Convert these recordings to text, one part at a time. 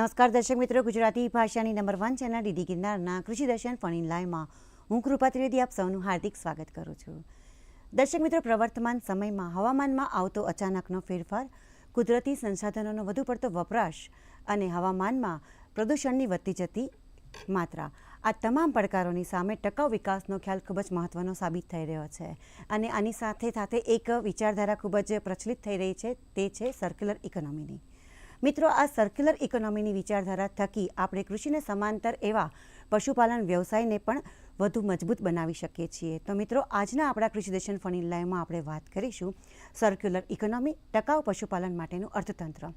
નમસ્કાર દર્શક મિત્રો, ગુજરાતી ભાષાની નંબર વન ચેનલ ડીડી ગિરનારના કૃષિ દર્શન ફણી લાઈવમાં હું કૃપા ત્રિવેદી આપ સૌનું હાર્દિક સ્વાગત કરું છું. દર્શક મિત્રો, પ્રવર્તમાન સમયમાં હવામાનમાં આવતો અચાનકનો ફેરફાર, કુદરતી સંસાધનોનો વધુ પડતો વપરાશ અને હવામાનમાં પ્રદૂષણની વધતી જતી માત્રા, આ તમામ પડકારોની સામે ટકાઉ વિકાસનો ખ્યાલ ખૂબ જ મહત્ત્વનો સાબિત થઈ રહ્યો છે અને આની સાથે સાથે એક વિચારધારા ખૂબ જ પ્રચલિત થઈ રહી છે, તે છે સર્ક્યુલર ઇકોનોમીની મિત્રો, આ સર્ક્યુલર ઇકોનોમીની વિચારધારા થકી આપણે કૃષિને સમાંતર એવા પશુપાલન વ્યવસાયને પણ વધુ મજબૂત બનાવી શકીએ છીએ. તો મિત્રો, આજના આપણા કૃષિ દર્શન ફની લાઈવમાં આપણે વાત કરીશું સર્ક્યુલર ઇકોનોમી ટકાઉ પશુપાલન માટેનું અર્થતંત્ર.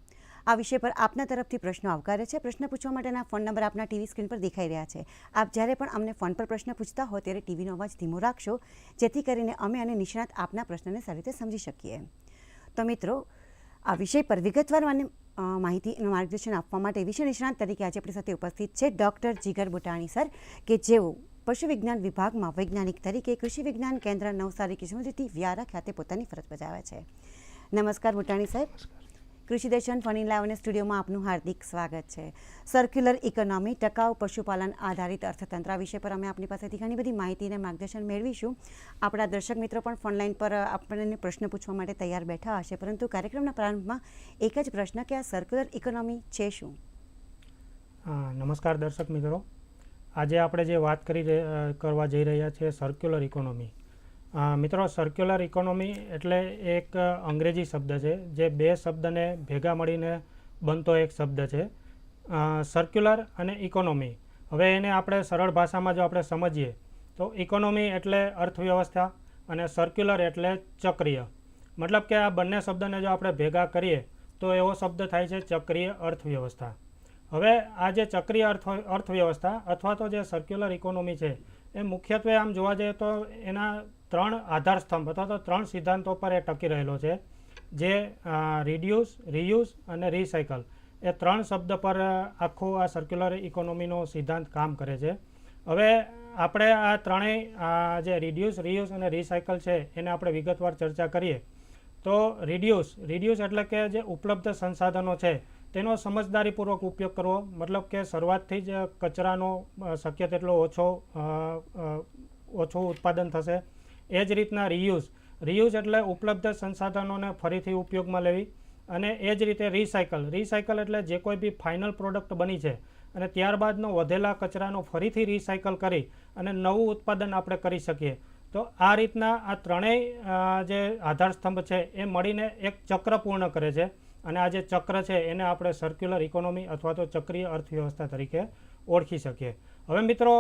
આ વિષય પર આપના તરફથી પ્રશ્નો આવકારે છે. પ્રશ્ન પૂછવા માટેના ફોન નંબર આપના ટીવી સ્ક્રીન પર દેખાઈ રહ્યા છે. આપ જ્યારે પણ અમને ફોન પર પ્રશ્ન પૂછતા હો, ત્યારે ટીવીનો અવાજ ધીમો રાખશો, જેથી કરીને અમે અને નિષ્ણાત આપના પ્રશ્નને સારી રીતે સમજી શકીએ. તો મિત્રો, આ વિષય પર વિગતવાર મને માહિતી અને માર્ગદર્શન આપવા માટે વિષય નિષ્ણાત તરીકે આજે આપણી સાથે ઉપસ્થિત છે ડૉક્ટર જીગર બુટાણી સર, કે જેઓ પશુ વિજ્ઞાન વિભાગમાં વૈજ્ઞાનિક તરીકે, કૃષિ વિજ્ઞાન કેન્દ્ર નવસારી કિશોરજી વ્યારા ખાતે પોતાની ફરજ બજાવે છે. નમસ્કાર બુટાણી સાહેબ કૃષિ દર્શન ફની લાવને સ્ટુડિયોમાં આપનું હાર્દિક સ્વાગત છે. સર્ક્યુલર ઇકોનોમી ટકાઉ પશુપાલન આધારિત અર્થતંત્ર વિશે પર અમે આપની પાસેથી ઘણી બધી માહિતી અને માર્ગદર્શન મેળવીશું. આપણા દર્શક મિત્રો પણ ફોનલાઈન પર આપણને પ્રશ્ન પૂછવા માટે તૈયાર બેઠા હશે, પરંતુ કાર્યક્રમના પ્રારંભમાં એક જ પ્રશ્ન કે આ સર્ક્યુલર ઇકોનોમી છે શું? નમસ્કાર દર્શક મિત્રો. આજે આપણે જે વાત કરી કરવા જઈ રહ્યા છીએ સર્ક્યુલર ઇકોનોમી મિત્રો સર્ક્યુલર ઇકોનોમી એટલે એક અંગ્રેજી શબ્દ છે, જે બે શબ્દને ભેગા મળીને બનતો એક શબ્દ છે. સર્ક્યુલર અને ઇકોનોમી હવે એને આપણે સરળ ભાષામાં જો આપણે સમજીએ, તો ઇકોનોમી એટલે અર્થવ્યવસ્થા અને સર્ક્યુલર એટલે ચક્રીય. મતલબ કે આ બંને શબ્દને જો આપણે ભેગા કરીએ, તો એવો શબ્દ થાય છે ચક્રીય અર્થવ્યવસ્થા. હવે આ જે ચક્રીય અર્થ, અર્થવ્યવસ્થા અથવા તો જે સર્ક્યુલર ઇકોનોમી છે, એ મુખ્યત્વે આમ જોવા જઈએ તો એના ત્રણ આધાર સ્તંભ અથવા તો ત્રણ સિદ્ધાંતો પર એ ટકી રહેલો છે. જે રિડ્યુસ રિયુઝ અને રિસાયકલ એ ત્રણ શબ્દ પર આખું આ સર્ક્યુલર ઇકોનોમીનો સિદ્ધાંત કામ કરે છે. હવે આપણે આ ત્રણેય જે રિડ્યુસ રિયુઝ અને રિસાયકલ છે, એને આપણે વિગતવાર ચર્ચા કરીએ. તો રિડ્યુસ રિડ્યુસ એટલે કે જે ઉપલબ્ધ સંસાધનો છે, તેનો સમજદારીપૂર્વક ઉપયોગ કરવો. મતલબ કે શરૂઆતથી જ કચરાનો શક્ય તેટલો ઓછો ઓછું ઉત્પાદન થશે. એ જ રીતના રિયુઝ રિયુઝ એટલે ઉપલબ્ધ સંસાધનોને ફરીથી ઉપયોગમાં લેવી અને એ જ રીતે રિસાયકલ રિસાયકલ એટલે જે કોઈ બી ફાઇનલ પ્રોડક્ટ બની છે અને ત્યારબાદનો વધેલા કચરાનો ફરીથી રિસાયકલ કરી અને નવું ઉત્પાદન આપણે કરી શકીએ. તો આ રીતના આ ત્રણેય જે આધારસ્તંભ છે એ મળીને એક ચક્ર પૂર્ણ કરે છે અને આ જે ચક્ર છે એને આપણે સર્ક્યુલર ઇકોનોમી અથવા તો ચક્રીય અર્થવ્યવસ્થા તરીકે ઓળખી શકીએ. હવે મિત્રો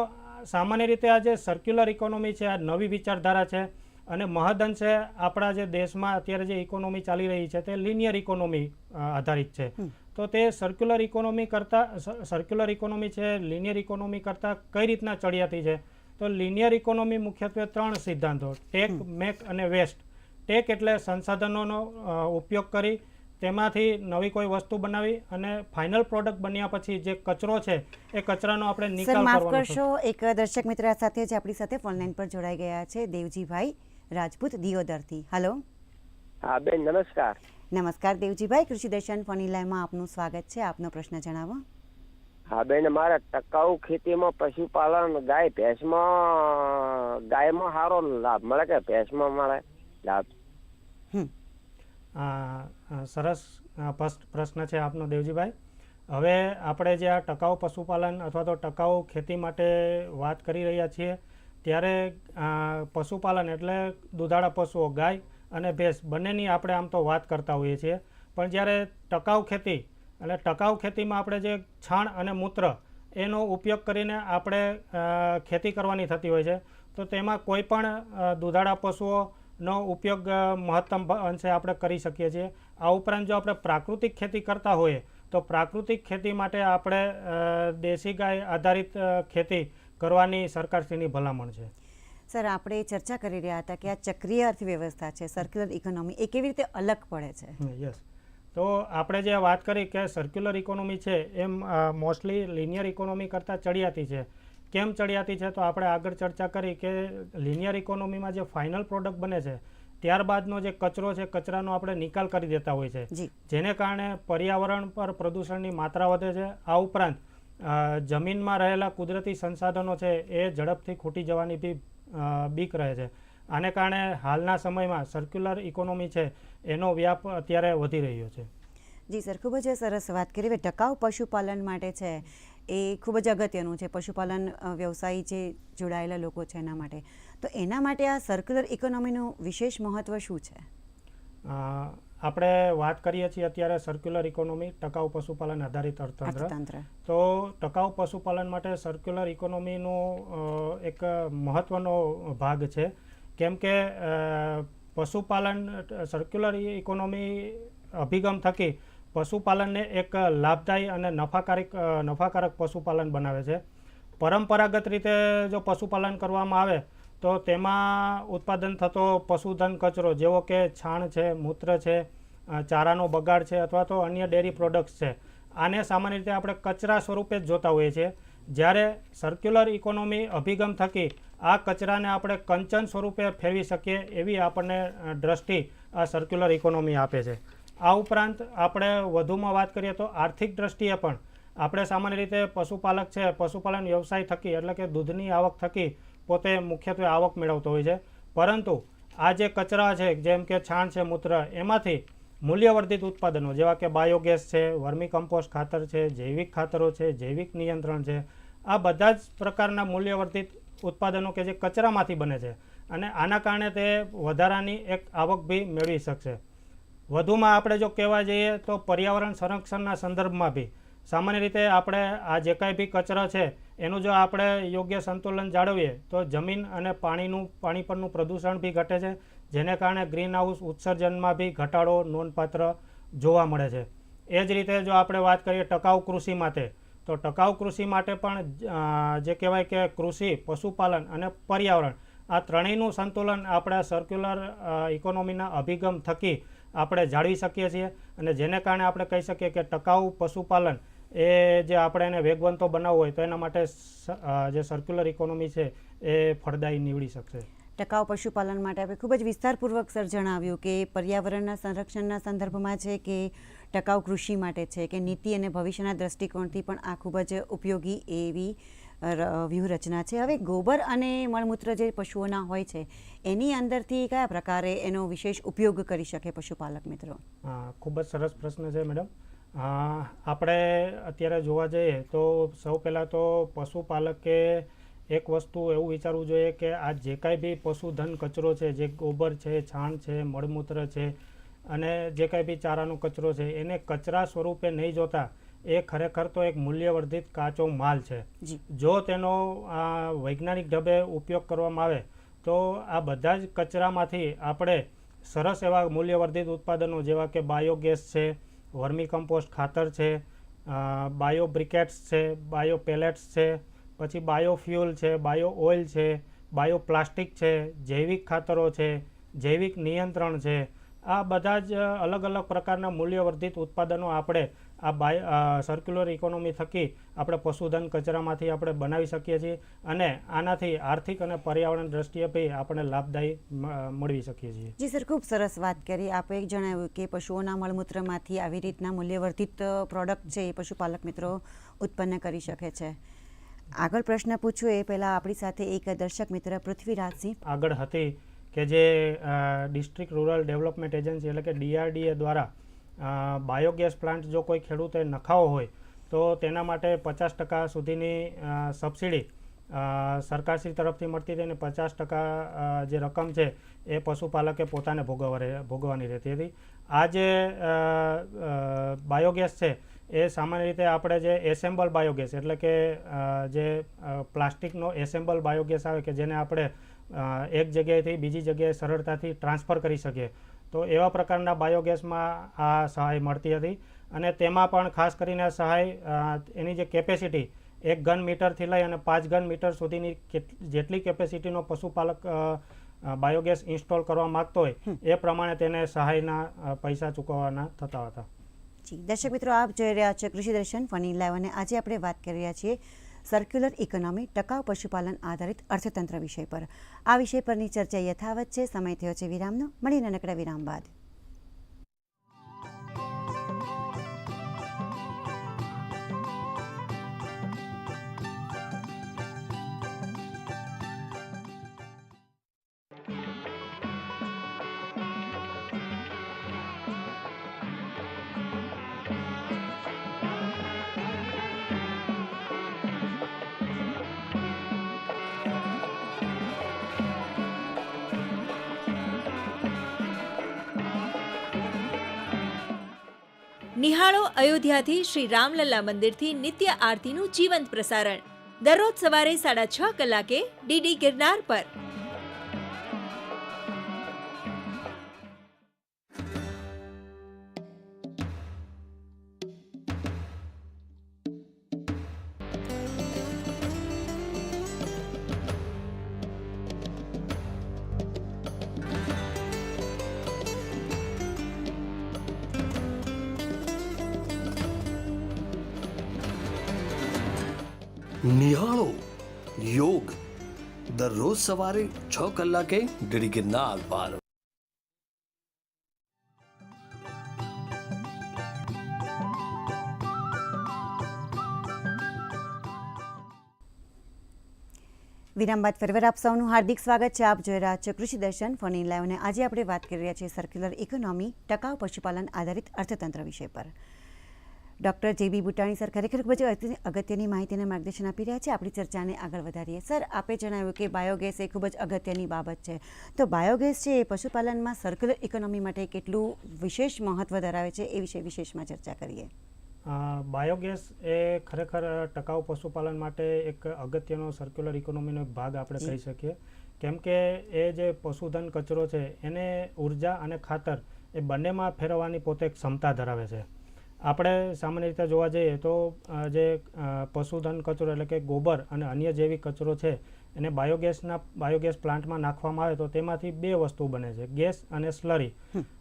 સામાન્ય રીતે આ જે સર્ક્યુલર ઇકોનોમી છે આ નવી વિચારધારા છે અને મહદઅંશે આપણા જે દેશમાં અત્યારે જે ઇકોનોમી ચાલી રહી છે તે લિનિયર ઇકોનોમી આધારિત છે. તો તે સર્ક્યુલર ઇકોનોમી કરતાં સર્ક્યુલર ઇકોનોમી છે લિનિયર ઇકોનોમી કરતાં કઈ રીતના ચડિયાતી છે? તો લિનિયર ઇકોનોમી મુખ્યત્વે ત્રણ સિદ્ધાંતો ટેક મેક અને વેસ્ટ ટેક એટલે સંસાધનોનો ઉપયોગ કરી તેમાંથી નવી કોઈ વસ્તુ બનાવી અને ફાઇનલ પ્રોડક્ટ બન્યા પછી જે કચરો છે એ કચરાનો આપણે નિકાલ માફ કરશો એક દર્શક મિત્ર સાથે જે આપણી સાથે ફોનલાઈન પર જોડાઈ ગયા છે દેવજીભાઈ રાજપૂત દિયોદરથી. હલો હા બેન નમસ્કાર. નમસ્કાર દેવજીભાઈ. કૃષિ દર્શન ફની લાઈવમાં આપનું સ્વાગત છે. આપનો પ્રશ્ન જણાવો. હા બેન મારે ટકાઉ ખેતીમાં પશુપાલન ગાય ભેંસમાં ગાયમાં સારો લાભ મળે કે ભેંસમાં મળે લાભ? સરસ પ્રશ્ન છે આપનો દેવજીભાઈ. હવે આપણે જે આ ટકાઉ પશુપાલન અથવા તો ટકાઉ ખેતી માટે વાત કરી રહ્યા છીએ, ત્યારે પશુપાલન એટલે દૂધાળા પશુઓ ગાય અને ભેંસ, બંનેની આપણે આમ તો વાત કરતા હોઈએ છીએ. પણ જ્યારે ટકાઉ ખેતી, એટલે ટકાઉ ખેતીમાં આપણે જે છાણ અને મૂત્ર, એનો ઉપયોગ કરીને આપણે ખેતી કરવાની થતી હોય છે. તો તેમાં કોઈ પણ દૂધાળા દુધાળા પશુઓનો ઉપયોગ મહત્તમ અંશે આપણે કરી શકીએ છીએ. આ ઉપરાંત જો આપણે પ્રાકૃતિક ખેતી કરતા હોઈએ તો પ્રાકૃતિક ખેતી માટે આપણે દેશી ગાય આધારિત ખેતી કરવાની સરકારશ્રીની ભલામણ છે. સર આપણે ચર્ચા કરી રહ્યા હતા કે આ ચક્રીય અર્થવ્યવસ્થા છે સર્ક્યુલર ઇકોનોમી એ કેવી રીતે અલગ પડે છે? યસ તો આપણે જે વાત કરી કે સર્ક્યુલર ઇકોનોમી છે એમ મોસ્ટલી લિનિયર ઇકોનોમી કરતાં ચડિયાતી છે. કેમ ચડિયાતી છે તો આપણે આગળ ચર્ચા કરી કે લિનિયર ઇકોનોમીમાં જે ફાઇનલ પ્રોડક્ટ બને છે ત્યારબાદનો જે કચરો છે કચરાનો આપણે નિકાલ કરી દેતા હોય છે. જેને કારણે પર્યાવરણ પર પ્રદૂષણની માત્રા વધે છે. આ ઉપરાંત જમીનમાં રહેલા કુદરતી સંસાધનો છે એ ઝડપથી ખૂટી જવાની બી બીક રહે છે. આને કારણે હાલના સમયમાં સર્ક્યુલર ઇકોનોમી છે એનો વ્યાપ અત્યારે વધી રહ્યો છે. જી સર. ખૂબ જ સરસ વાત કરી. હવે ટકાઉ પશુપાલન માટે છે. એ ખૂબ જ અગત્યનું છે. પશુપાલન વ્યવસાય જે જોડાયેલા લોકો છે એના માટે. તો એના માટે આ સર્ક્યુલર ઇકોનોમીનું વિશેષ મહત્વ શું છે? આપણે વાત કરીએ છીએ અત્યારે સર્ક્યુલર ઇકોનોમી ટકાઉ પશુપાલન આધારિત અર્થતંત્ર. તો ટકાઉ પશુપાલન માટે સર્ક્યુલર ઇકોનોમીનો એક મહત્વનો ભાગ છે. કેમ કે પશુપાલન સર્ક્યુલર ઇકોનોમી અભિગમ થકી પશુપાલનને એક લાભદાયી અને નફાકારક નફાકારક પશુપાલન બનાવે છે. પરંપરાગત રીતે જો પશુપાલન કરવામાં આવે, તો તેમાં ઉત્પાદન થતો પશુધન કચરો, જેવો કે છાણ છે, મૂત્ર છે ચારાનો બગાડ છે અથવા તો અન્ય ડેરી પ્રોડક્ટ્સ છે, આને સામાન્ય રીતે આપણે કચરા સ્વરૂપે જ જોતા હોઈએ છીએ. જ્યારે સર્ક્યુલર ઇકોનોમી અભિગમ થકી આ કચરાને આપણે કંચન સ્વરૂપે ફેરવી શકીએ એવી આપણને દ્રષ્ટિ આ સર્ક્યુલર ઇકોનોમી આપે છે. આ ઉપરાંત આપણે વધુમાં વાત કરીએ તો આર્થિક દ્રષ્ટિએ પણ આપણે સામાન્ય રીતે પશુપાલક છે, પશુપાલન વ્યવસાય થકી એટલે કે દૂધની આવક થકી પોતે મુખ્યત્વે આવક મેળવતો હોય છે. પરંતુ આ જે કચરા છે, જેમ કે છાણ છે, મૂત્ર, એમાંથી મૂલ્યવર્ધિત ઉત્પાદનો જેવા કે બાયોગેસ છે, વર્મી કમ્પોસ્ટ ખાતર છે, જૈવિક ખાતરો છે, જૈવિક નિયંત્રણ છે, આ બધા જ પ્રકારના મૂલ્યવર્ધિત ઉત્પાદનો કે જે કચરામાંથી બને છે અને આના કારણે તે વધારાની એક આવક બી મેળવી શકશે. વધુમાં આપણે જો કહેવા જઈએ તો પર્યાવરણ સંરક્ષણના સંદર્ભમાં બી, સામાન્ય રીતે આપણે આ જે કાંઈ બી કચરો છે, એનું જો આપણે યોગ્ય સંતુલન જાળવીએ, તો જમીન અને પાણીનું, પાણી પરનું પ્રદૂષણ બી ઘટે છે, જેને કારણે ગ્રીન હાઉસ ઉત્સર્જનમાં બી ઘટાડો, નોંધપાત્ર જોવા મળે છે. એ જ રીતે જો આપણે વાત કરીએ ટકાઉ કૃષિ માટે, તો ટકાઉ કૃષિ માટે પણ જે કહેવાય કે કૃષિ, પશુપાલન અને પર્યાવરણ, આ ત્રણેયનું સંતુલન આપણે સર્ક્યુલર ઇકોનોમીના અભિગમ થકી આપણે જાળવી શકીએ છીએ અને જેને કારણે આપણે કહી શકીએ કે ટકાઉ પશુપાલન એ જે આપણે એને વેગવંતો બનાવવો હોય તો એના માટે જે સર્ક્યુલર ઇકોનોમી છે એ ફળદાયી નીવડી શકશે. ટકાઉ પશુપાલન માટે આપણે ખૂબ જ વિસ્તારપૂર્વક સર જણાવ્યું કે પર્યાવરણના સંરક્ષણના સંદર્ભમાં છે કે ટકાઉ કૃષિ માટે છે કે નીતિ અને ભવિષ્યના દ્રષ્ટિકોણથી પણ આ ખૂબ જ ઉપયોગી એવી વ્યૂહરચના છે. હવે ગોબર અને મળમૂત્ર જે પશુઓના હોય છે, એની અંદરથી કયા પ્રકારે એનો વિશેષ ઉપયોગ કરી શકે પશુપાલક મિત્રો? ખૂબ જ સરસ પ્રશ્ન છે મેડમ. આપણે અત્યારે જોવા જઈએ તો સૌ પહેલાં તો પશુપાલકે એક વસ્તુ એવું વિચારવું જોઈએ કે આ જે કાંઈ બી પશુધન કચરો છે, જે ગોબર છે, છાણ છે, મળમૂત્ર છે અને જે કાંઈ બી ચારાનો કચરો છે એને કચરા સ્વરૂપે નહીં જોતા એ ખરેખર તો એક મૂલ્યવર્ધિત કાચો માલ છે. જો. તેનો આ વૈજ્ઞાનિક ઢબે ઉપયોગ કરવામાં આવે તો આ બધા જ કચરામાંથી આપણે સરસ એવા મૂલ્યવર્ધિત ઉત્પાદનો જેવા કે બાયોગેસ છે વર્મી કમ્પોસ્ટ ખાતર છે બાયો બ્રિકેટ્સ છે બાયો પેલેટ્સ છે પછી બાયોફ્યુલ છે બાયો ઓઇલ છે બાયો પ્લાસ્ટિક છે જૈવિક ખાતરો છે જૈવિક નિયંત્રણ છે આ બધા જ અલગ અલગ પ્રકારના મૂલ્યવર્ધિત ઉત્પાદનો આપણે આ બાય સર્ક્યુલર ઇકોનોમી થકી આપણે પશુધન કચરામાંથી આપણે બનાવી શકીએ છીએ અને આનાથી આર્થિક અને પર્યાવરણ દ્રષ્ટિએ પણ આપણે લાભદાયી મળવી શકીએ છીએ. જી સર ખૂબ સરસ વાત કરી. આપે એક જણાવ્યું કે પશુઓના મળમૂત્રમાંથી આવી રીતના મૂલ્યવર્ધિત પ્રોડક્ટ છે એ પશુપાલક મિત્રો ઉત્પન્ન કરી શકે છે. આગળ પ્રશ્ન પૂછું એ પહેલાં આપણી સાથે એક દર્શક મિત્ર પૃથ્વીરાજસિંહ. આગળ હતી. કે જે ડિસ્ટ્રિક્ટ રૂરલ ડેવલપમેન્ટ એજન્સી એટલે કે ડીઆરડીએ દ્વારા બાયોગેસ પ્લાન્ટ જો કોઈ ખેડૂતે નખાવો હોય, તો તેના માટે પચાસ ટકા સુધીની સબસિડી સરકારશ્રી તરફથી મળતી હતી અને પચાસ ટકા જે રકમ છે એ પશુપાલકે પોતાને ભોગવવા ભોગવવાની રહેતી હતી. આ જે બાયોગેસ છે એ સામાન્ય રીતે આપણે જે એસેમ્બલ બાયોગેસ એટલે કે જે પ્લાસ્ટિકનો એસેમ્બલ બાયોગેસ આવે કે જેને આપણે એક જગ્યાએથી બીજી જગ્યાએ સરળતાથી ટ્રાન્સફર કરી શકીએ તો એવા પ્રકારના બાયોગેસમાં આ સહાય મળતી હતી. અને તેમાં પણ ખાસ કરીને સહાય એની જે કેપેસિટી એક ઘન મીટરથી લઈ અને પાંચ ઘન મીટર સુધીની જેટલી કેપેસિટીનો પશુપાલક બાયોગેસ ઇન્સ્ટોલ કરવા માગતો હોય એ પ્રમાણે તેને સહાયના પૈસા ચૂકવવાના થતા હતા. જી. દર્શક મિત્રો, આપ જોઈ રહ્યા છો કૃષિ દર્શન, ફની લાઈવ અને આજે આપણે વાત કરી રહ્યા છીએ સર્ક્યુલર ઇકોનોમી ટકાઉ પશુપાલન આધારિત અર્થતંત્ર વિષય પર. આ વિષય પરની ચર્ચા યથાવત છે. સમય થયો છે વિરામનો. મળીને નાનકડા વિરામ બાદ. નિહાળો અયોધ્યાથી શ્રી રામલલ્લા મંદિરથી નિત્ય આરતીનું જીવંત પ્રસારણ. દરરોજ સવારે સાડા છ કલાકે ડીડી ગિરનાર પર. સવારે છ કલાકે ડીડી ગિરનાર પર. વિરામ બાદ ફરીવાર આપ સૌનું હાર્દિક સ્વાગત છે. આપ જોઈ રહ્યા છો કૃષિ દર્શન ફોન લાઈવ અને આજે આપણે વાત કરી રહ્યા છીએ સર્ક્યુલર ઇકોનોમી ટકાઉ પશુપાલન આધારિત અર્થતંત્ર વિષય પર. ડૉક્ટર જે બી બુટાણી સર ખરેખર ખૂબ જ અગત્યની માહિતી અને માર્ગદર્શન આપી રહ્યા છે. આપણી ચર્ચાને આગળ વધારીએ. સર આપે જણાવ્યું કે બાયોગેસ એ ખૂબ જ અગત્યની બાબત છે. તો બાયોગેસ છે એ પશુપાલનમાં સર્ક્યુલર ઇકોનોમી માટે કેટલું વિશેષ મહત્વ ધરાવે છે એ વિશે વિશેષમાં ચર્ચા કરીએ. બાયોગેસ એ ખરેખર ટકાઉ પશુપાલન માટે એક અગત્યનો સર્ક્યુલર ઇકોનોમીનો એક ભાગ આપણે કહી શકીએ. કેમ કે એ જે પશુધન કચરો છે એને ઊર્જા અને ખાતર એ બંનેમાં ફેરવવાની પોતે ક્ષમતા ધરાવે છે. આપણે સામાન્ય રીતે જોવા જઈએ તો જે પશુધન કચરો એટલે કે ગોબર અને અન્ય જૈવિક કચરો છે એને બાયોગેસના બાયોગેસ પ્લાન્ટમાં નાખવામાં આવે તો તેમાંથી બે વસ્તુ બને છે ગેસ અને સ્લરી.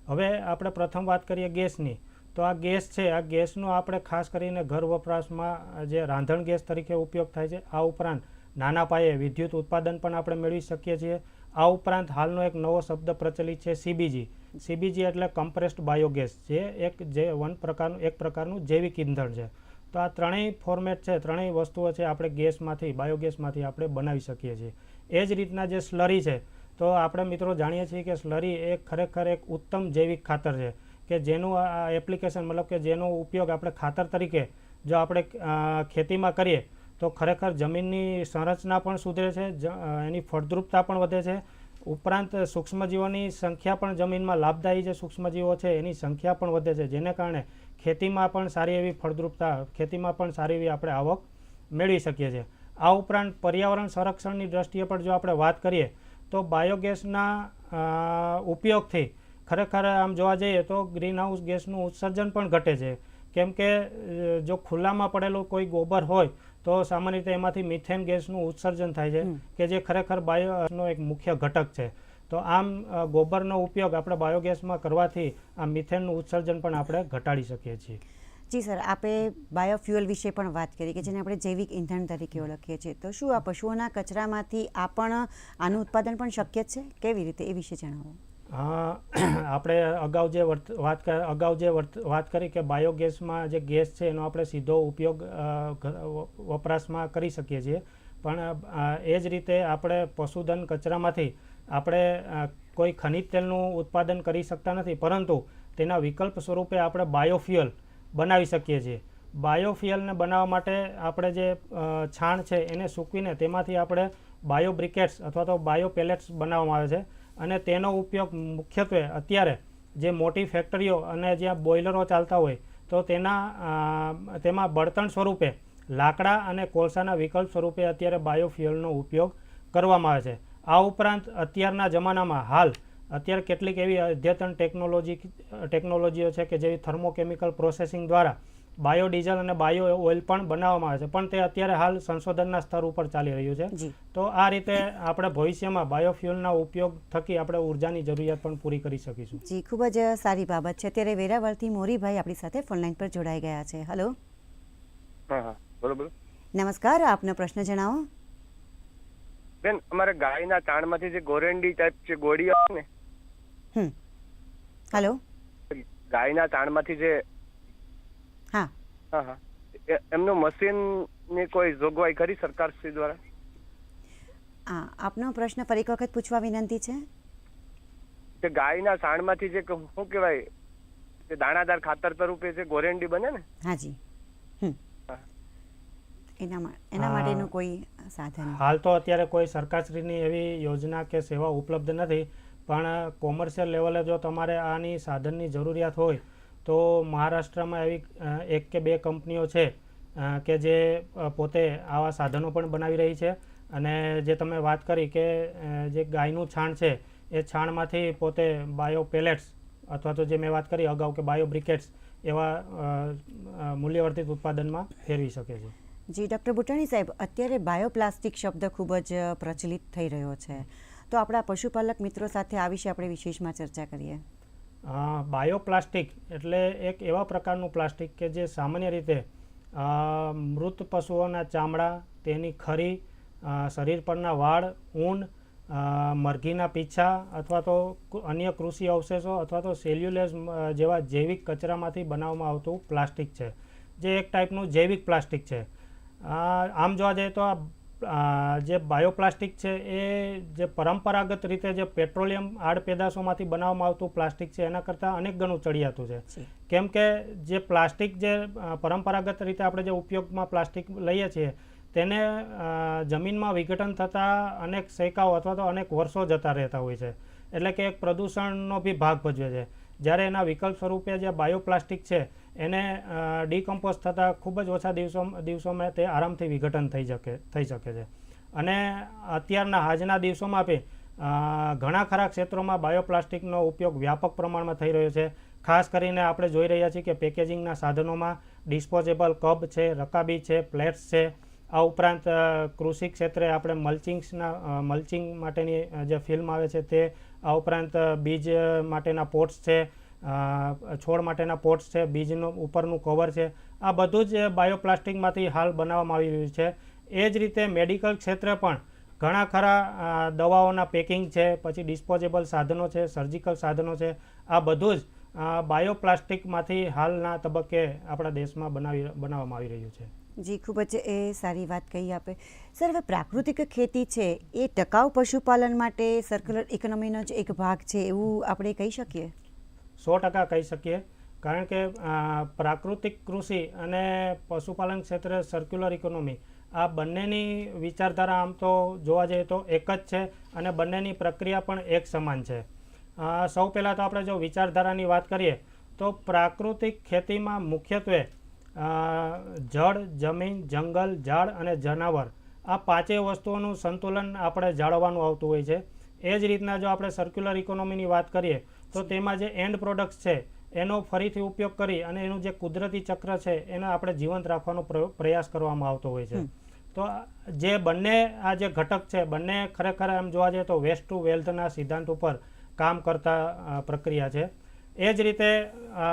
હવે આપણે પ્રથમ વાત કરીએ ગેસની. તો આ ગેસ છે આ ગેસનો આપણે ખાસ કરીને ઘર વપરાશમાં જે રાંધણ ગેસ તરીકે ઉપયોગ થાય છે આ ઉપરાંત નાના પાયે વિદ્યુત ઉત્પાદન પણ આપણે મેળવી શકીએ છીએ. આ ઉપરાંત હાલનો એક નવો શબ્દ પ્રચલિત છે સીબીજી. સીબીજી એટલે કમ્પ્રેસ્ડ બાયોગેસ જે એક જે વન પ્રકારનું, એક પ્રકારનું જૈવિક ઇંધણ છે. તો આ ત્રણેય ફોર્મેટ છે, ત્રણેય વસ્તુઓ છે આપણે ગેસમાંથી બાયોગેસમાંથી આપણે બનાવી શકીએ છીએ. એ જ રીતના જે સ્લરી છે, તો આપણે મિત્રો જાણીએ છીએ કે સ્લરી એ ખરેખર એક ઉત્તમ જૈવિક ખાતર છે કે જેનું આ એપ્લિકેશન મતલબ કે જેનો ઉપયોગ આપણે ખાતર તરીકે જો આપણે ખેતીમાં કરીએ તો ખરેખર જમીનની સંરચના પણ સુધરે છે એની ફળદ્રુપતા પણ વધે છે ઉપરાંત સૂક્ષ્મજીવોની સંખ્યા પણ જમીનમાં લાભદાયી જે સૂક્ષ્મજીવો છે, એની સંખ્યા પણ વધે છે, જેને કારણે ખેતીમાં પણ સારી એવી ફળદ્રુપતા, ખેતીમાં પણ સારી એવી આપણે આવક મેળવી શકીએ છીએ. આ ઉપરાંત પર્યાવરણ સંરક્ષણની દ્રષ્ટિએ પણ જો આપણે વાત કરીએ, તો બાયોગેસના ઉપયોગથી ખરેખર આમ જોવા જઈએ તો ગ્રીનહાઉસ ગેસનું ઉત્સર્જન પણ ઘટે છે. કેમ કે જો ખુલ્લામાં પડેલું કોઈ ગોબર હોય તો સામાન્ય રીતે એમાંથી મિથેન ગેસનું ઉત્સર્જન થાય છે કે જે ખરેખર બાયોનો એક મુખ્ય ઘટક છે. તો આમ ગોબરનો ઉપયોગ આપણે બાયોગેસમાં કરવાથી આ મિથેનનું ઉત્સર્જન પણ આપણે ઘટાડી શકીએ છીએ. જી સર આપણે બાયોફ્યુઅલ વિશે પણ વાત કરી કે જેને આપણે જૈવિક ઇંધણ તરીકે ઓળખીએ છીએ. તો શું આ પશુઓના કચરામાંથી આ પણ આનું ઉત્પાદન પણ શક્ય છે? કેવી રીતે? એ વિશે જણાવો. આપણે અગાઉ જે વાત અગાઉ જે વાત કરી કે બાયોગેસમાં જે ગેસ છે, એનો આપણે સીધો ઉપયોગ વપરાશમાં કરી શકીએ છીએ. પણ એ જ રીતે આપણે પશુધન કચરામાંથી આપણે કોઈ ખનિજ તેલનું ઉત્પાદન કરી શકતા નથી. પરંતુ તેના વિકલ્પ સ્વરૂપે આપણે બાયોફ્યુઅલ બનાવી શકીએ છીએ. બાયોફ્યુઅલને બનાવવા માટે આપણે જે છાણ છે એને સૂકવીને તેમાંથી આપણે બાયોબ્રિકેટ્સ અથવા તો બાયો પેલેટ્સ બનાવવામાં આવે છે. અને તેનો ઉપયોગ મુખ્યત્વે અત્યારે જે મોટી ફેક્ટરીઓ અને જ્યાં બોઇલરો ચાલતા હોય, તો તેના તેમાં બળતણ સ્વરૂપે લાકડા અને કોલસાના વિકલ્પ સ્વરૂપે અત્યારે બાયોફ્યુઅલનો ઉપયોગ કરવામાં આવે છે. આ ઉપરાંત અત્યારના જમાનામાં હાલ અત્યારે કેટલીક એવી અદ્યતન ટેકનોલોજી ટેકનોલોજીઓ છે કે જેવી થર્મોકેમિકલ પ્રોસેસિંગ દ્વારા બાયોડીઝલ અને બાયો ઓઇલ પણ બનાવવામાં આવે છે. પણ તે અત્યારે હાલ સંશોધનના સ્તર ઉપર ચાલી રહ્યું છે. તો આ રીતે આપણે ભવિષ્યમાં બાયોફ્યુલના ઉપયોગ થકી આપણે ઉર્જાની જરૂરિયાત પણ પૂરી કરી શકીશું. જી ખૂબ જ સારી બાબત છે. અત્યારે વેરાવળથી મોરીભાઈ આપણી સાથે ફોનલાઈન પર જોડાઈ ગયા છે. હલો. હા હા. બોલો બોલો. નમસ્કાર આપનો પ્રશ્ન જણાવો. બેન અમારે ગાયના ચાણમાંથી જે ગોરેન્ડી ટાઈપ છે ગોળી આવે ને હમ. હલો. ગાયના ચાણમાંથી જે હા. હા હા. એમનું મશીનની કોઈ જોગવાઈ કરી સરકાર શ્રી દ્વારા? હા આપનો પ્રશ્ન ફરી વખત પૂછવા વિનંતી છે. કે ગાયના સાણમાંથી જે શું કહેવાય કે દાણાદાર ખાતર તરીકે જે ગોરેન્ડી બને ને? હાજી હા. એના એના માટેનું કોઈ સાધન. હાલ તો અત્યારે કોઈ સરકારશ્રીની એવી યોજના કે સેવા ઉપલબ્ધ નથી પણ કોમર્શિયલ લેવલે જો તમારે આની સાધનની જરૂરિયાત હોય તો મહારાષ્ટ્રમાં એવી એક કે બે કંપનીઓ છે કે જે પોતે આવા સાધનો પણ બનાવી રહી છે. અને જે તમે વાત કરી કે જે ગાયનું છાણ છે, એ છાણમાંથી પોતે બાયો પેલેટ્સ અથવા તો જે મેં વાત કરી અગાઉ કે બાયો બ્રિકેટ્સ એવા મૂલ્યવર્ધિત ઉત્પાદનમાં ફેરવી શકે છે. જી, ડૉક્ટર બુટાણી સાહેબ, અત્યારે બાયોપ્લાસ્ટિક શબ્દ ખૂબ જ પ્રચલિત થઈ રહ્યો છે. તો આપણા પશુપાલક મિત્રો સાથે આ વિશે આપણે વિશેષમાં ચર્ચા કરીએ. બાયોપ્લાસ્ટિક એટલે એક એવા પ્રકારનું પ્લાસ્ટિક કે જે સામાન્ય રીતે મૃત પશુઓના ચામડા, તેની ખરી શરીર પરના વાળ, ઊન મરઘીના પીછા અથવા તો અન્ય કૃષિ અવશેષો અથવા તો સેલ્યુલેસ જેવા જૈવિક કચરામાંથી બનાવવામાં આવતું પ્લાસ્ટિક છે. જે એક ટાઈપનું જૈવિક પ્લાસ્ટિક છે. આમ જોવા જઈએ તો આ જે બાયોપ્લાસ્ટિક છે એ જે પરંપરાગત રીતે જે પેટ્રોલિયમ આડ પેદાશોમાંથી બનાવવામાં આવતું પ્લાસ્ટિક છે એના કરતાં અનેક ગણું ચડિયાતું છે. કેમ કે જે પ્લાસ્ટિક જે પરંપરાગત રીતે આપણે જે ઉપયોગમાં પ્લાસ્ટિક લઈએ છીએ તેને જમીનમાં વિઘટન થતાં અનેક સૈકાઓ અથવા તો અનેક વર્ષો જતા રહેતા હોય છે. એટલે કે એક પ્રદૂષણનો બી ભાગ ભજવે છે. જ્યારે એના વિકલ્પ સ્વરૂપે જે બાયોપ્લાસ્ટિક છે એને ડીકમ્પોઝ થતાં ખૂબ જ ઓછા દિવસો, દિવસોમાં તે આરામથી વિઘટન થઈ શકે થઈ શકે છે. અને અત્યારના આજના દિવસોમાં બી ઘણા ખરા ક્ષેત્રોમાં બાયોપ્લાસ્ટિકનો ઉપયોગ વ્યાપક પ્રમાણમાં થઈ રહ્યો છે. ખાસ કરીને આપણે જોઈ રહ્યા છીએ કે પેકેજિંગના સાધનોમાં ડિસ્પોઝેબલ કપ છે, રકાબી છે, પ્લેટ્સ છે. આ ઉપરાંત કૃષિ ક્ષેત્રે આપણે મલ્ચિંગ્સના મલ્ચિંગ માટેની જે ફિલ્મ આવે છે તે, આ ઉપરાંત બીજ માટેના પોટ્સ છે. છોડ માટેના પોટ્સ છે, બીજનું, ઉપરનું કવર છે. આ બધું જ બાયોપ્લાસ્ટિકમાંથી હાલ બનાવવામાં આવી રહ્યું છે. એ જ રીતે મેડિકલ ક્ષેત્રે પણ ઘણા ખરા દવાઓના પેકિંગ છે, પછી ડિસ્પોઝેબલ સાધનો છે, સર્જિકલ સાધનો છે. આ બધું જ બાયોપ્લાસ્ટિકમાંથી હાલના તબક્કે આપણા દેશમાં બનાવી, બનાવવામાં આવી રહ્યું છે. જી, ખૂબ જ, એ સારી વાત કહી આપે. સર, હવે પ્રાકૃતિક ખેતી છે, એ ટકાઉ પશુપાલન માટે સર્ક્યુલર ઇકોનોમીનો જ એક ભાગ છે એવું આપણે કહી શકીએ? સો ટકા કહી શકીએ. કારણ કે પ્રાકૃતિક કૃષિ અને પશુપાલન ક્ષેત્રે સર્ક્યુલર ઇકોનોમી આ બંનેની વિચારધારા આમ તો જોવા જઈએ તો એક જ છે અને બંનેની પ્રક્રિયા પણ એક સમાન છે. સૌ પહેલાં તો આપણે જો વિચારધારાની વાત કરીએ, તો પ્રાકૃતિક ખેતીમાં મુખ્યત્વે જળ, જમીન, જંગલ, ઝાડ અને જનાવર, આ પાંચેય વસ્તુઓનું સંતુલન આપણે જાળવવાનું આવતું હોય છે. એ જ રીતના જો આપણે સર્ક્યુલર ઇકોનોમીની વાત કરીએ તો તેમાં જે એન્ડ પ્રોડક્ટ્સ છે એનો ફરીથી ઉપયોગ કરી અને એનું જે કુદરતી ચક્ર છે એને આપણે જીવંત રાખવાનો પ્ર- પ્રયાસ કરવામાં આવતો હોય છે. તો જે બંને આ જે ઘટક છે બંને ખરેખર એમ જોવા જઈએ તો વેસ્ટ ટુ વેલ્થના સિદ્ધાંત ઉપર કામ કરતા પ્રક્રિયા છે. એ જ રીતે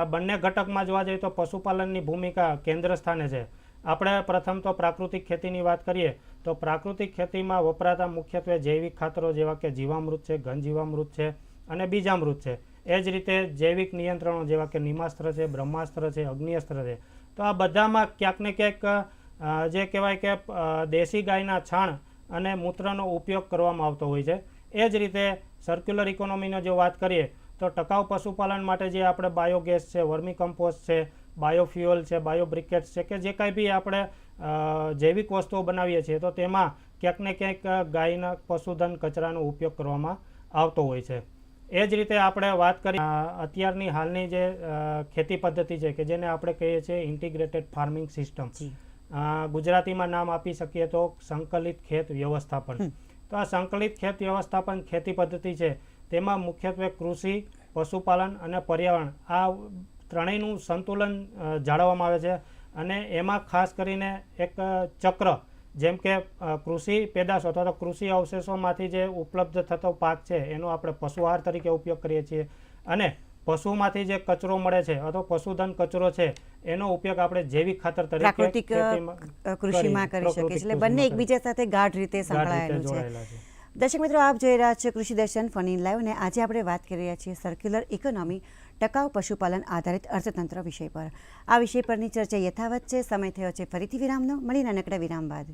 બંને ઘટકમાં જોવા જઈએ તો પશુપાલનની ભૂમિકા કેન્દ્ર સ્થાને છે. આપણે પ્રથમ તો પ્રાકૃતિક ખેતીની વાત કરીએ તો પ્રાકૃતિક ખેતીમાં વપરાતા મુખ્યત્વે જૈવિક ખાતરો જેવા કે જીવામૃત છે ઘન જીવામૃત છે અને બીજામૃત છે. એ જ રીતે જૈવિક નિયંત્રણો જેવા કે નિમાસ્ત્ર છે, બ્રહ્માસ્ત્ર છે, અગ્નિઅસ્ત્ર છે. તો આ બધામાં ક્યાંક ને ક્યાંક જે કહેવાય કે દેશી ગાયના છાણ અને મૂત્રનો ઉપયોગ કરવામાં આવતો હોય છે. એ જ રીતે સર્ક્યુલર ઇકોનોમીનો જો વાત કરીએ, તો ટકાઉ પશુપાલન માટે જે આપણે બાયોગેસ છે વર્મી કમ્પોસ્ટ છે બાયોફ્યુઅલ છે બાયોબ્રિકેટ્સ છે કે જે કાંઈ બી આપણે જૈવિક વસ્તુઓ બનાવીએ છીએ, તો તેમાં ક્યાંક ને ક્યાંક ગાયના પશુધન કચરાનો ઉપયોગ કરવામાં આવતો હોય છે. એ જ રીતે આપણે વાત કરી અત્યારની હાલની જે ખેતી પદ્ધતિ છે કે જેને આપણે કહીએ છીએ ઇન્ટિગ્રેટેડ ફાર્મિંગ સિસ્ટમ. ગુજરાતીમાં નામ આપી શકીએ તો સંકલિત ખેત વ્યવસ્થાપન. તો આ સંકલિત ખેત વ્યવસ્થાપન ખેતી પદ્ધતિ છે તેમાં મુખ્યત્વે કૃષિ પશુપાલન અને પર્યાવરણ આ ત્રણેયનું સંતુલન જાળવવામાં આવે છે. અને એમાં ખાસ કરીને એક ચક્ર જેમ કે કૃષિ પેદાશો અથવા તો કૃષિ અવશેષોમાંથી જે ઉપલબ્ધ થતો પાક છે એનો આપણે પશુ આહાર તરીકે ઉપયોગ કરીએ છીએ. અને પશુમાંથી જે કચરો મળે છે અથવા પશુધન કચરો છે એનો ઉપયોગ આપણે જૈવિક ખાતર તરીકે પ્રાકૃતિક કૃષિમાં કરી શકીએ છીએ. એટલે બંને એકબીજા સાથે ગાઢ રીતે સંકળાયેલું છે. દર્શક મિત્રો આપ જોઈ રહ્યા છો કૃષિ દર્શન ફની લાઈવ અને આજે આપણે વાત કરી રહ્યા છીએ સર્ક્યુલર ઇકોનોમી ટકાઉ પશુપાલન આધારિત અર્થતંત્ર વિષય પર. આ વિષય પરની ચર્ચા યથાવત છે. સમય થયો છે. ફરીથી વિરામનો. મળી નાનકડા વિરામ બાદ.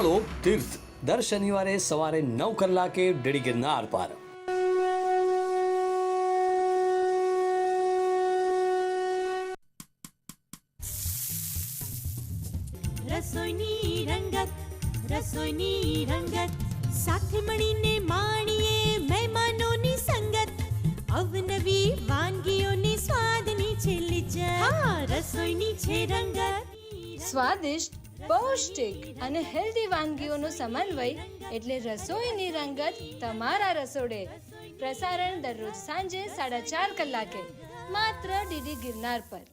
નિહાળો તીર્થ દર શનિવારે સવારે નવ કલાકે ડેડી ગિરનાર પર પૌષ્ટિક અને હેલ્ધી વાનગીઓનો સમન્વય એટલે રસોઈની રંગત તમારા રસોડે. પ્રસારણ દરરોજ સાંજે સાડા ચાર કલાકે, માત્ર ડીડી ગિરનાર પર.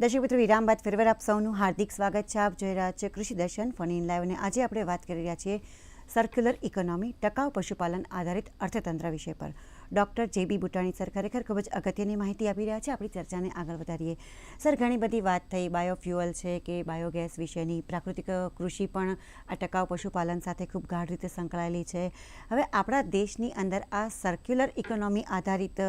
દર્શક વિરામ બાદ ફેરવાર આપ સૌનું હાર્દિક સ્વાગત છે. આપ જોઈ રહ્યા છે કૃષિ દર્શન, ફન ઇન લાઈવ અને આજે આપણે વાત કરી રહ્યા છીએ સર્ક્યુલર ઇકોનોમી ટકાઉ પશુપાલન આધારિત અર્થતંત્ર વિષય પર. ડૉક્ટર જે બી બુટાણી સર ખરેખર ખૂબ જ અગત્યની માહિતી આપી રહ્યા છે. આપણી ચર્ચાને આગળ વધારીએ. સર, ઘણી બધી વાત થઈ. બાયોફ્યુઅલ છે કે બાયોગેસ વિશેની. પ્રાકૃતિક કૃષિ પણ આ ટકાઉ પશુપાલન સાથે ખૂબ ગાઢ રીતે સંકળાયેલી છે. હવે આપણા દેશની અંદર આ સર્ક્યુલર ઇકોનોમી આધારિત,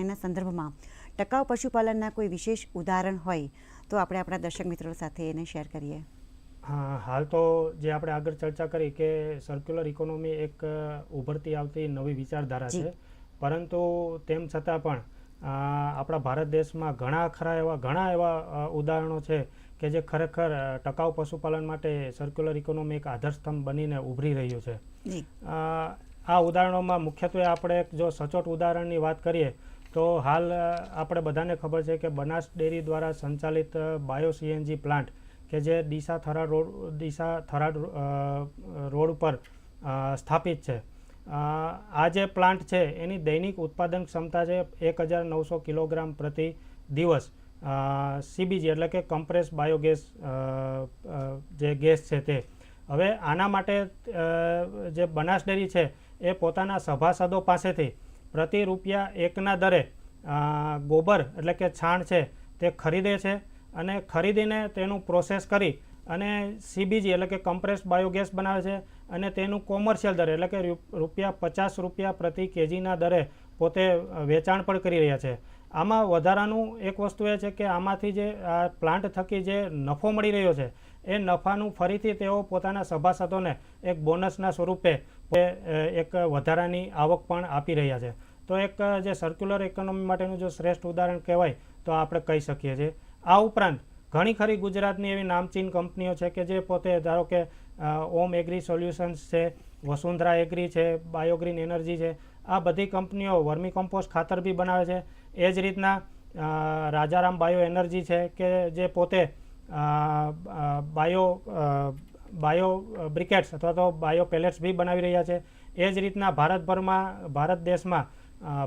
એના સંદર્ભમાં ટકાઉ પશુપાલનના કોઈ વિશેષ ઉદાહરણ હોય તો આપણે આપણા દર્શક મિત્રો સાથે એને શેર કરીએ. હા હાલ તો જે આપણે આગળ ચર્ચા કરી કે સર્ક્યુલર ઇકોનોમી એક ઉભરતી આવતી નવી વિચારધારા છે. પરંતુ તેમ છતાં પણ આપણા ભારત દેશમાં ઘણા ખરા એવા ઘણા એવા ઉદાહરણો છે કે જે ખરેખર ટકાઉ પશુપાલન માટે સર્ક્યુલર ઇકોનોમી એક આધારસ્તંભ બનીને ઉભરી રહ્યું છે. આ ઉદાહરણોમાં મુખ્યત્વે આપણે જો સચોટ ઉદાહરણની વાત કરીએ તો હાલ આપણે બધાને ખબર છે કે બનાસ ડેરી દ્વારા સંચાલિત બાયો સીએનજી પ્લાન્ટ કે જે ડીસા થરાદ રોડ ડીસા થરાદ અ, રોડ ઉપર સ્થાપિત છે. આ જે પ્લાન્ટ છે એની દૈનિક ઉત્પાદન ક્ષમતા છે એક હજાર નવસો કિલોગ્રામ પ્રતિ દિવસ. સીબીજી એટલે કે કમ્પ્રેસ બાયોગેસ જે ગેસ છે તે. હવે આના માટે જે બનાસ ડેરી છે એ પોતાના સભાસદો પાસેથી પ્રતિ રૂપિયા એકના દરે ગોબર એટલે કે છાણ છે તે ખરીદે છે. અને ખરીદીને તેનું પ્રોસેસ કરી અને સીબીજી એટલે કે કમ્પ્રેસ બાયોગેસ બનાવે છે અને તેનું કોમર્શિયલ દરે એટલે કે રૂપિયા પચાસ રૂપિયા પ્રતિ કેજીના દરે પોતે વેચાણ પણ કરી રહ્યા છે. આમાં વધારાનું એક વસ્તુ એ છે કે આમાંથી જે, આ પ્લાન્ટ થકી જે નફો મળી રહ્યો છે, એ નફાનું ફરીથી તેઓ પોતાના સભાસદોને એક બોનસના સ્વરૂપે એક વધારાની આવક પણ આપી રહ્યા છે. તો એક જે સર્ક્યુલર ઇકોનોમી માટેનું જો શ્રેષ્ઠ ઉદાહરણ કહેવાય તો આપણે કહી શકીએ છીએ. આ ઉપરાંત ઘણી ખરી ગુજરાતની એવી નામચીન કંપનીઓ છે કે જે પોતે ધારો કે ઓમ એગ્રી સોલ્યુશન્સ છે, વસુંધરા એગ્રી છે, બાયોગ્રીન એનર્જી છે, આ બધી કંપનીઓ વર્મી કમ્પોસ્ટ ખાતર બી બનાવે છે. એ જ રીતના રાજારામ બાયો એનર્જી છે કે જે પોતે બાયો બાયો બ્રિકેટ્સ અથવા તો બાયો પેલેટ્સ બી બનાવી રહ્યા છે. એ જ રીતના ભારતભરમાં, ભારત દેશમાં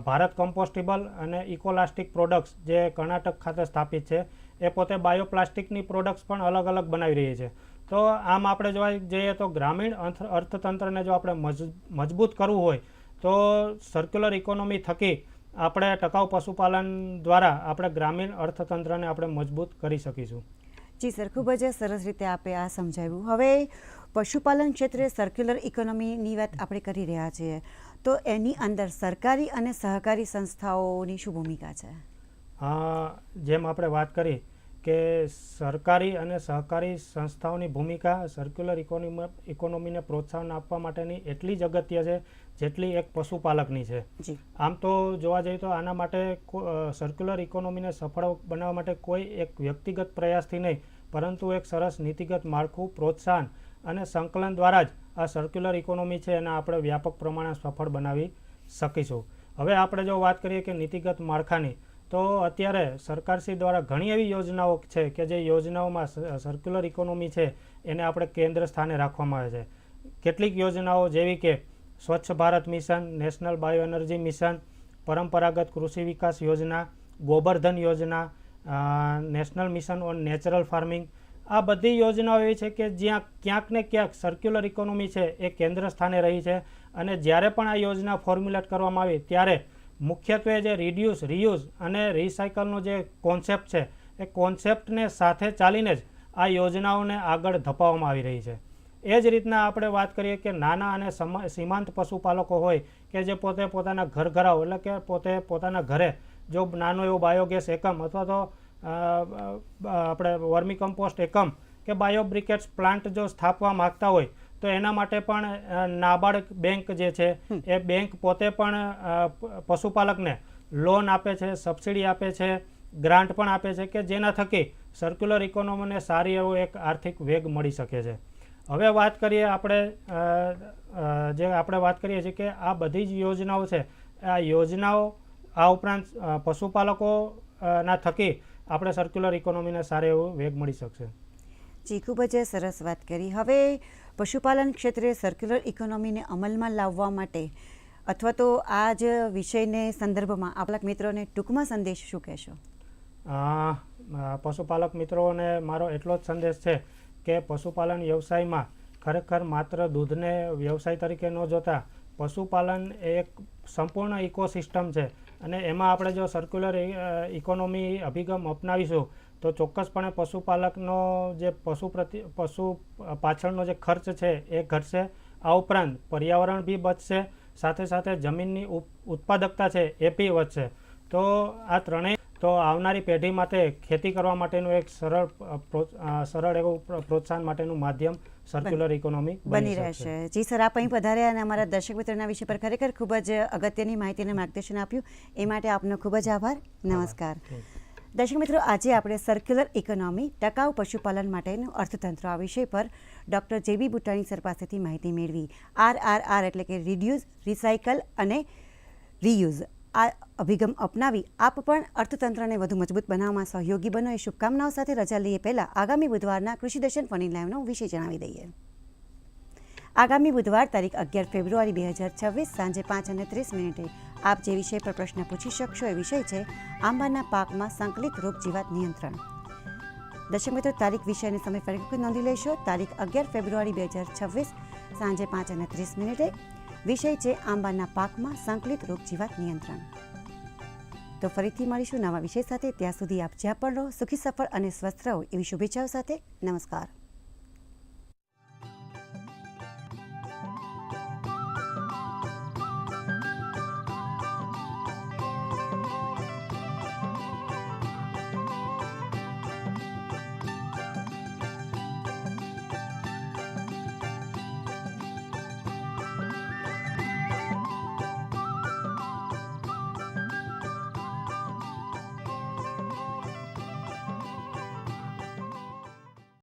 ભારત કમ્પોસ્ટેબલ અને ઇકોલાસ્ટિક પ્રોડક્ટ્સ જે કર્ણાટક ખાતે સ્થાપિત છે, એ પોતે બાયોપ્લાસ્ટિકની પ્રોડક્ટ્સ પણ અલગ અલગ બનાવી રહી છે. તો આમ આપણે જોવા જઈએ તો ગ્રામીણ અર્થ- અર્થતંત્રને જો આપણે મજ- મજબૂત કરવું હોય, તો સર્ક્યુલર ઇકોનોમી થકી આપણે ટકાઉ પશુપાલન દ્વારા આપણે ગ્રામીણ અર્થતંત્રને આપણે મજબૂત કરી શકીશું. જી સર, ખૂબ જ સરસ રીતે આપે આ સમજાવ્યું. હવે પશુપાલન ક્ષેત્રે સર્ક્યુલર ઇકોનોમીની વાત આપણે કરી રહ્યા છીએ. તો એની અંદર સરકારી અને સહકારી સંસ્થાઓની શું ભૂમિકા છે? હા જેમ આપણે વાત કરી કે સરકારી અને સહકારી સંસ્થાઓની ભૂમિકા સર્ક્યુલર ઇકોનોમી ઇકોનોમીને પ્રોત્સાહન આપવા માટેની એટલી જ અગત્ય છે જેટલી એક પશુપાલકની છે. આમ તો જોવા જઈએ તો આના માટે સર્ક્યુલર ઇકોનોમીને સફળ બનાવવા માટે કોઈ એક વ્યક્તિગત પ્રયાસથી નહીં પરંતુ એક સરસ નીતિગત માળખું પ્રોત્સાહન અને સંકલન દ્વારા જ આ સર્ક્યુલર ઇકોનોમી છે એને આપણે વ્યાપક પ્રમાણે સફળ બનાવી શકીશું. હવે આપણે જો વાત કરીએ કે નીતિગત માળખાની, તો અત્યારે સરકારશ્રી દ્વારા ઘણી એવી યોજનાઓ છે કે જે યોજનાઓમાં સર્ક્યુલર ઇકોનોમી છે એને આપણે કેન્દ્ર સ્થાને રાખવામાં આવે છે. કેટલીક યોજનાઓ જેવી કે Swachh Bharat mission, national bio energy mission, Paramparagat Krishi Vikas Yojana, Gobardhan Yojana national mission on natural farming આ બધી યોજનાઓ એવી છે કે જ્યાં ક્યાંક ને ક્યાંક સર્ક્યુલર ઇકોનોમી છે એ કેન્દ્ર સ્થાને રહી છે અને જ્યારે પણ આ યોજના ફોર્મ્યુલેટ કરવામાં આવી ત્યારે મુખ્યત્વે જે રિડ્યુસ રિયુઝ અને રિસાયકલનો જે કોન્સેપ્ટ છે, એ કોન્સેપ્ટને સાથે ચાલીને જ આ યોજનાઓને આગળ ધપાવવામાં આવી રહી છે. એ જ રીતના આપણે વાત કરીએ કે નાના અને સમ- સીમાંત પશુપાલકો હોય કે જે પોતે પોતાના ઘર ઘરાવ એટલે કે પોતે પોતાના ઘરે જો નાનો એવો બાયોગેસ એકમ અથવા તો આપણે વર્મી કમ્પોસ્ટ એકમ કે બાયોબ્રિકેટ્સ પ્લાન્ટ જો સ્થાપવા માગતા હોય તો એના માટે પણ નાબાર્ડ બેંક જે છે એ બેંક પોતે પણ પશુપાલકને લોન આપે છે સબસિડી આપે છે ગ્રાન્ટ પણ આપે છે કે જેના થકી સર્ક્યુલર ઇકોનોમીને સારી એવો એક આર્થિક વેગ મળી શકે છે. હવે વાત કરીએ આપણે જે આપણે વાત કરીએ છીએ કે આ બધી જ યોજનાઓ છે આ યોજનાઓ આ ઉપરાંત અ, પશુપાલકો અ, ના થકી આપણે સર્ક્યુલર ઇકોનોમીને સારો એવો વેગ મળી શકશે. જી ખૂબ જ સરસ વાત કરી. હવે પશુપાલન ક્ષેત્રે સર્ક્યુલર ઇકોનોમીને અમલમાં લાવવા માટે અથવા તો આ જ વિષયને સંદર્ભમાં આપણા મિત્રોને ટૂંકમાં સંદેશ શું કહેશો? પશુપાલક મિત્રોને મારો એટલો જ સંદેશ છે કે પશુપાલન વ્યવસાયમાં ખરેખર માત્ર દૂધને વ્યવસાય તરીકે ન જોતા પશુપાલન એક સંપૂર્ણ ઇકોસિસ્ટમ છે. અને એમાં આપણે જો સર્ક્યુલર ઇકોનોમી અભિગમ અપનાવીશું, તો ચોક્કસપણે પશુપાલકનો જે પશુ પ્રતિ, પશુ પાછળનો જે ખર્ચ છે, એ ઘટશે. આ ઉપરાંત પર્યાવરણ બી બચશે, સાથે સાથે જમીનની ઉત્પાદકતા છે, એ બી વધશે. તો આ ત્રણેય, તો આવનારી પેઢી માટે ખેતી કરવા માટેનું એક સરળ સરળ એવું પ્રોત્સાહન માટેનું માધ્યમ સર્ક્યુલર ઇકોનોમી બની રહેશે. જી સર આપ અહીં પધાર્યા અને અમારા દર્શક મિત્રોના વિષય પર ખરેખર ખૂબ જ અગત્યની માહિતી અને માર્ગદર્શન આપ્યું. એ માટે આપનો ખૂબ જ આભાર. નમસ્કાર. દર્શક મિત્રો આજે આપણે સર્ક્યુલર ઇકોનોમી ટકાઉ પશુપાલન માટેનું અર્થતંત્ર આ વિષય પર ડૉક્ટર જેબી બુટાણી સર પાસેથી માહિતી મેળવી. આર આર આર એટલે કે રિડ્યુસ રિસાયકલ અને રીયુઝ આ અભિગમ અપનાવી આપ પણ અર્થતંત્રને વધુ મજબૂત બનાવવામાં સહયોગી બનો. એ શુભકામનાઓ સાથે રજા લઈએ પહેલાં આગામી બુધવારના કૃષિ દર્શન ફની લાઈવનો વિષય જણાવી દઈએ. આગામી બુધવાર તારીખ અગિયાર ફેબ્રુઆરી બે હજાર છવ્વીસ સાંજે પાંચ અને ત્રીસ મિનિટે આપ જે વિષય પર પ્રશ્ન પૂછી શકશો એ વિષય છે આંબાના પાકમાં સંકલિત રોગ જીવાત નિયંત્રણ. દર્શક મિત્રો, તારીખ વિષય અને સમય ફરી નોંધી લેશો. તારીખ અગિયાર ફેબ્રુઆરી બે હજાર છવ્વીસ સાંજે પાંચ અને ત્રીસ મિનિટે વિષય છે આંબાના પાકમાં સંકલિત રોગજીવાત નિયંત્રણ. તો ફરીથી મળીશું નવા વિષય સાથે. ત્યાં સુધી આપ જ્યાં પણ રહો, સુખી, સફળ અને સ્વસ્થ રહો એવી શુભેચ્છાઓ સાથે. નમસ્કાર.